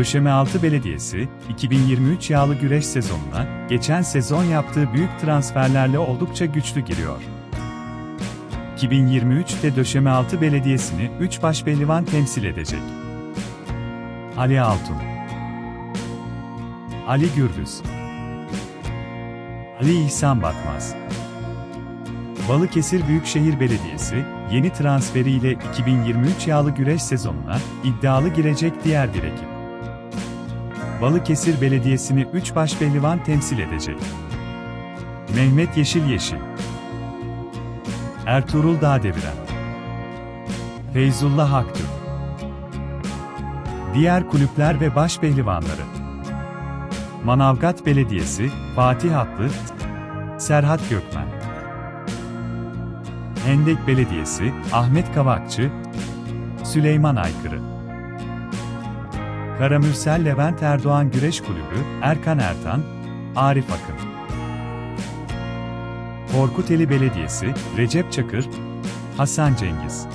Döşemealtı Belediyesi, 2023 yağlı güreş sezonuna, geçen sezon yaptığı büyük transferlerle oldukça güçlü giriyor. 2023'te Döşemealtı Belediyesi'ni 3 baş pehlivan temsil edecek. Ali Altun Ali Gürbüz Ali İhsan Batmaz Balıkesir Büyükşehir Belediyesi, yeni transferiyle 2023 yağlı güreş sezonuna iddialı girecek diğer bir ekip. Balıkesir Belediyesi'ni 3 baş pehlivan temsil edecek. Mehmet Yeşil Yeşil. Ertuğrul Dağdeviren Feyzullah Aktürk. Diğer kulüpler ve baş pehlivanları Manavgat Belediyesi, Fatih Hatlı, Serhat Gökmen. Hendek Belediyesi, Ahmet Kavakçı, Süleyman Aykırı Karamürsel Levent Erdoğan Güreş Kulübü, Erkan Ertan, Arif Akın. Korkuteli Belediyesi, Recep Çakır, Hasan Cengiz.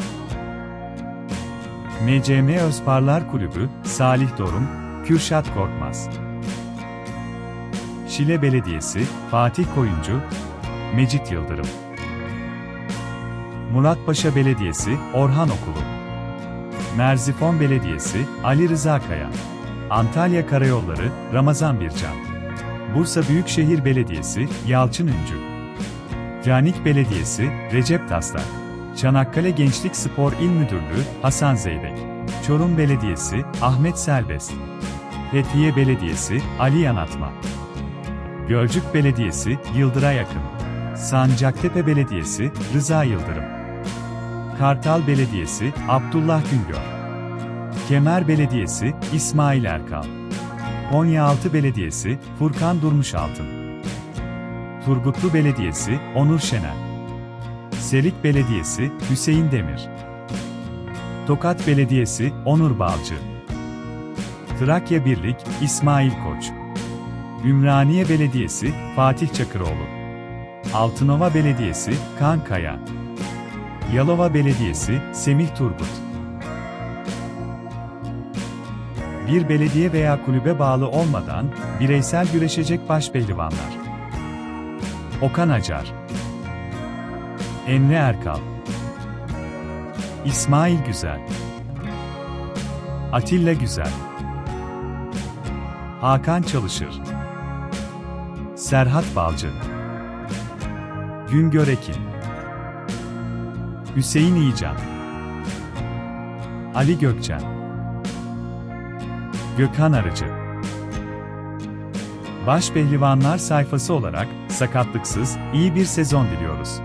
MCM Özparlar Kulübü, Salih Dorum, Kürşat Korkmaz. Şile Belediyesi, Fatih Koyuncu, Mecit Yıldırım. Muratpaşa Belediyesi, Orhan Okulu Merzifon Belediyesi, Ali Rıza Kaya. Antalya Karayolları, Ramazan Bircan. Bursa Büyükşehir Belediyesi, Yalçın Üncü Canik Belediyesi, Recep Taslak. Çanakkale Gençlik Spor İl Müdürlüğü, Hasan Zeybek. Çorum Belediyesi, Ahmet Selbest Fethiye Belediyesi, Ali Yanatma. Gölcük Belediyesi, Yıldıray Akın. Sancaktepe Belediyesi, Rıza Yıldırım Kartal Belediyesi, Abdullah Güngör. Kemer Belediyesi, İsmail Erkal Konyaaltı Belediyesi, Furkan Durmuşaltın. Turgutlu Belediyesi, Onur Şener. Selik Belediyesi, Hüseyin Demir. Tokat Belediyesi, Onur Balcı. Trakya Birlik, İsmail Koç. Ümraniye Belediyesi, Fatih Çakıroğlu. Altınova Belediyesi, Kaan Kaya Yalova Belediyesi, Semih Turgut. Bir belediye veya kulübe bağlı olmadan, bireysel güreşecek başpehlivanlar. Okan Acar. Emre Erkal. İsmail Güzel. Atilla Güzel. Hakan Çalışır. Serhat Balcı. Güngör Ekin Hüseyin İyican. Ali Gökçen. Gökhan Arıcı. Baş Pehlivanlar sayfası olarak sakatlıksız iyi bir sezon diliyoruz.